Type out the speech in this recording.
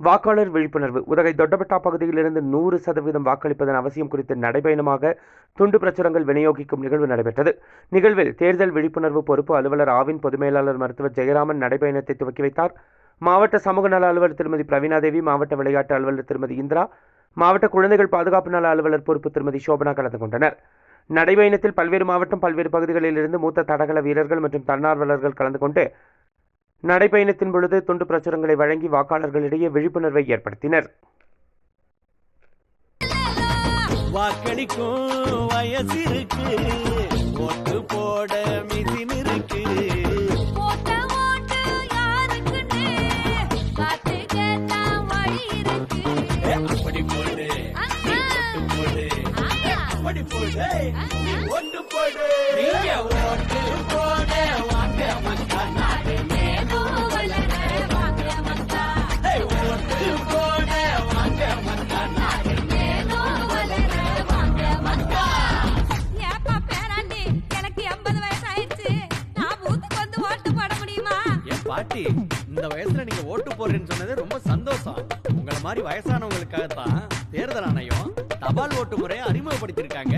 வாக்காளர் விழிப்புணர்வு. உதகை தொட்டபெட்டா பகுதியிலிருந்து நூறு சதவீதம் வாக்களிப்பதன் அவசியம் குறித்து நடைபயணமாக துண்டு பிரச்சுரங்கள் விநியோகிக்கும் நிகழ்வு நடைபெற்றது. நிகழ்வில் தேர்தல் விழிப்புணர்வு பொறுப்பு அலுவலர் ஆவின் பொதுமேலாளர் மருத்துவர் ஜெயராமன் நடைபயணத்தை துவக்கி வைத்தார். மாவட்ட சமூக நல அலுவலர் திருமதி பிரவீணாதேவி மாவட்ட விளையாட்டு அலுவலர் திருமதி இந்திரா மாவட்ட குழந்தைகள் பாதுகாப்பு நல அலுவலர் பொறுப்பு திருமதி சோபனா கலந்து கொண்டனர். நடைபயணத்தில் பல்வேறு மாவட்டம் பல்வேறு பகுதிகளில் இருந்து மூத்த தடகள வீரர்கள் மற்றும் தன்னார்வலர்கள் கலந்து கொண்டு நடைபயணத்தின் பொழுது துண்டு பிரச்சுரங்களை வழங்கி வாக்காளர்களிடையே விழிப்புணர்வை ஏற்படுத்தினர். வாக்களிக்கும் வயசு இருக்கு ஓட்டு போட மிசின் இருக்கு. அப்படி போடு. அப்படி போடு. ஓட்டு போடு. நீங்க ஓட்டு போட பாட்டி இந்த வயசுல நீங்க ஓட்டு போடுறேன்னு சொன்னது ரொம்ப சந்தோஷம். உங்களை மாதிரி வயசானவங்களுக்காக தான் தேர்தல் ஆணையம் தபால் ஓட்டு முறையை அறிமுகப்படுத்தியிருக்காங்க.